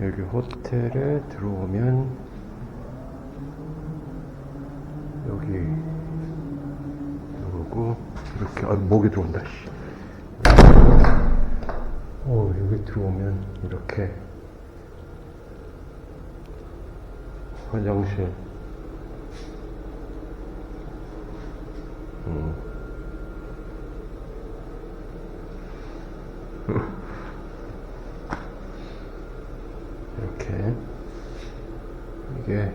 여기 호텔에 들어오면 여기 누르고 이렇게 아 목이 들어온다 씨. 어 여기 들어오면 이렇게 화장실 음. 이렇게 이게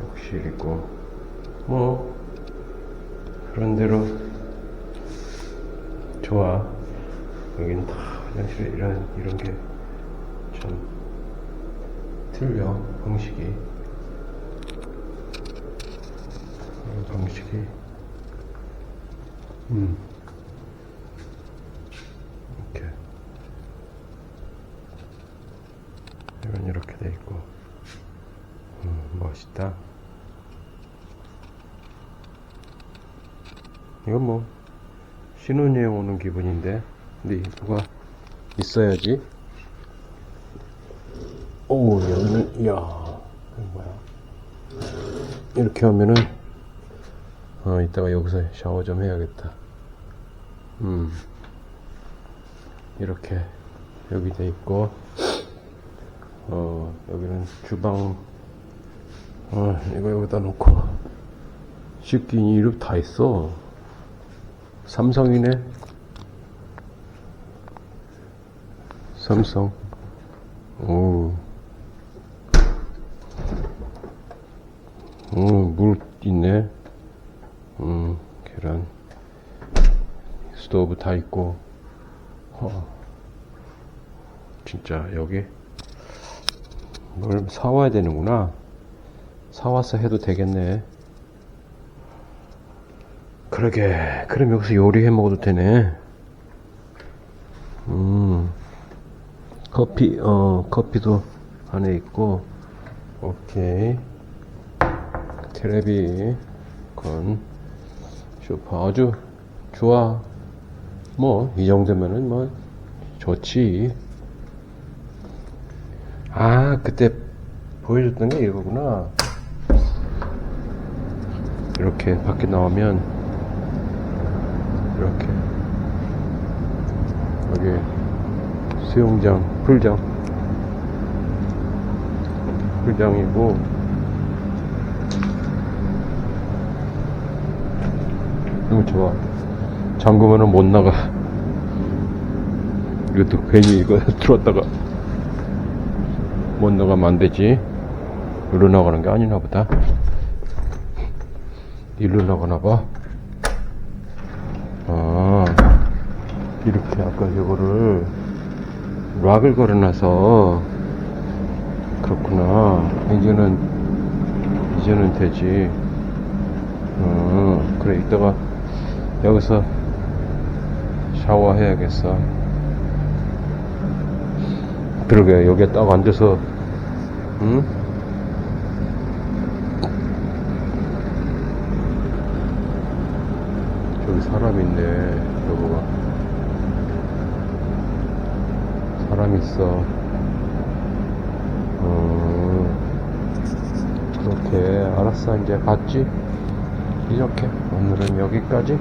욕실이고 뭐 그런 대로 좋아. 여기는 다 화장실 이런 이런 게참 틀려 방식이. 이런 방식이. 음 이렇게 이건 이렇게 돼 있고. 음, 멋있다. 이건 뭐 신혼여행 오는 기분인데. 근데 뭐가 있어야지. 오 여기는 이야 뭐야. 이렇게 하면은 어 이따가 여기서 샤워 좀 해야겠다. 음. 이렇게 여기 돼 있고 어 여기는 주방 어 이거 여기다 놓고 씻긴 이름 다 있어 삼성이네 삼성 오. 오, 물 있네. 음, 계란. 스토브 다 있고. 어. 진짜 여기 뭘 사와야 되는구나. 사와서 해도 되겠네. 그러게. 그럼 여기서 요리해 먹어도 되네. 음. 커피, 어, 커피도 안에 있고. 오케이. 테레비, 건, 쇼파 아주 좋아. 뭐, 이 정도면은 뭐, 좋지. 아, 그때 보여줬던 게 이거구나. 이렇게 밖에 나오면, 이렇게. 여기, 수영장, 풀장. 풀장이고, 너무 좋아. 잠그면은 못 나가. 이것도 괜히 이거 들었다가 못 나가면 안 되지. 일로 나가는 게 아니나 보다. 일로 나가나 봐. 아, 이렇게 아까 이거를 락을 걸어놔서 그렇구나. 이제는, 이제는 되지. 어, 그래, 이따가 여기서 샤워해야겠어. 그러게, 여기에 딱 앉아서, 응? 저기 사람 있네, 여보가. 사람 있어. 어, 그렇게, 알았어, 이제 봤지? 이렇게 오늘은 여기까지